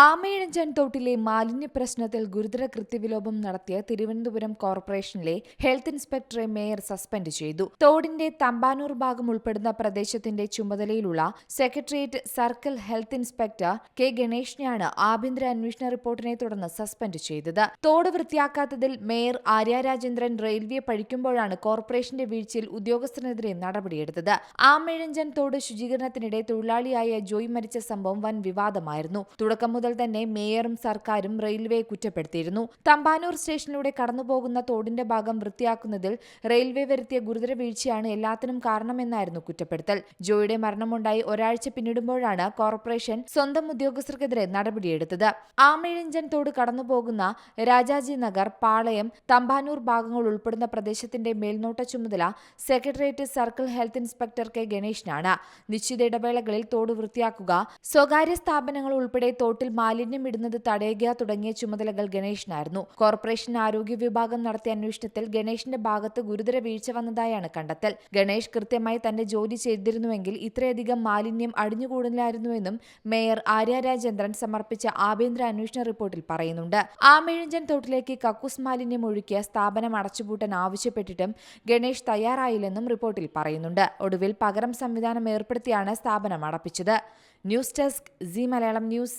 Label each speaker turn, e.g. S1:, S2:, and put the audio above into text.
S1: ആമയിഴഞ്ചൻ തോട്ടിലെ മാലിന്യ പ്രശ്നത്തിൽ ഗുരുതര കൃത്യവിലോപം നടത്തിയ തിരുവനന്തപുരം കോർപ്പറേഷനിലെ ഹെൽത്ത് ഇൻസ്പെക്ടറെ മേയർ സസ്പെൻഡ് ചെയ്തു. തോടിന്റെ തമ്പാനൂർ ഭാഗം ഉൾപ്പെടുന്ന പ്രദേശത്തിന്റെ ചുമതലയിലുള്ള secretariat circle health inspector K ഗണേഷിനെയാണ് ആഭ്യന്തര അന്വേഷണ റിപ്പോർട്ടിനെ തുടർന്ന് സസ്പെൻഡ് ചെയ്തത്. തോട് വൃത്തിയാക്കാത്തതിൽ മേയർ ആര്യ രാജേന്ദ്രൻ റെയിൽവേ പഴിക്കുമ്പോഴാണ് കോർപ്പറേഷന്റെ വീഴ്ചയിൽ ഉദ്യോഗസ്ഥനെതിരെ നടപടിയെടുത്തത്. ആമയിഴഞ്ചൻ തോട് ശുചീകരണത്തിനിടെ തൊഴിലാളിയായ ജോയ് മരിച്ച സംഭവം വൻ വിവാദമായിരുന്നു. തുടക്കം മുതൽ തന്നെ മേയറും സർക്കാരും റെയിൽവേ കുറ്റപ്പെടുത്തിയിരുന്നു. തമ്പാനൂർ സ്റ്റേഷനിലൂടെ കടന്നുപോകുന്ന തോടിന്റെ ഭാഗം വൃത്തിയാക്കുന്നതിൽ റെയിൽവേ വരുത്തിയ ഗുരുതര വീഴ്ചയാണ് എല്ലാത്തിനും കാരണമെന്നായിരുന്നു കുറ്റപ്പെടുത്തൽ. ജോയുടെ മരണമുണ്ടായി ഒരാഴ്ച പിന്നിടുമ്പോഴാണ് കോർപ്പറേഷൻ സ്വന്തം ഉദ്യോഗസ്ഥർക്കെതിരെ നടപടിയെടുത്തത്. ആമയിഴഞ്ചൻ തോട് കടന്നുപോകുന്ന രാജാജി നഗർ പാളയം തമ്പാനൂർ ഭാഗങ്ങൾ ഉൾപ്പെടുന്ന പ്രദേശത്തിന്റെ മേൽനോട്ട ചുമതല secretariat circle health inspector K ഗണേഷിനാണ് നിശ്ചിത ഇടവേളകളിൽ തോട് വൃത്തിയാക്കുക സ്വകാര്യ സ്ഥാപനങ്ങൾ ഉൾപ്പെടെ തോട്ടിൽ മാലിന്യം ഇടുന്നത് തടയുക തുടങ്ങിയ ചുമതലകൾ ഗണേഷിനായിരുന്നു. കോർപ്പറേഷൻ ആരോഗ്യ വിഭാഗം നടത്തിയ അന്വേഷണത്തിൽ ഗണേഷിന്റെ ഭാഗത്ത് ഗുരുതര വീഴ്ച വന്നതായാണ് കണ്ടെത്തൽ. ഗണേഷ് കൃത്യമായി തന്റെ ജോലി ചെയ്തിരുന്നുവെങ്കിൽ ഇത്രയധികം മാലിന്യം അടിഞ്ഞുകൂടില്ലായിരുന്നുവെന്നും മേയർ ആര്യ രാജേന്ദ്രൻ സമർപ്പിച്ച ആഭ്യന്തര അന്വേഷണ റിപ്പോർട്ടിൽ പറയുന്നുണ്ട്. ആമേഴഞ്ചൻ തോട്ടിലേക്ക് കക്കൂസ് മാലിന്യം ഒഴുക്കിയ സ്ഥാപനം അടച്ചുപൂട്ടാൻ ആവശ്യപ്പെട്ടിട്ടും ഗണേഷ് തയ്യാറായില്ലെന്നും റിപ്പോർട്ടിൽ പറയുന്നുണ്ട്. ഒടുവിൽ പകരം സംവിധാനം ഏർപ്പെടുത്തിയാണ് സ്ഥാപനം അടപ്പിച്ചത്. News desk C Malayalam news.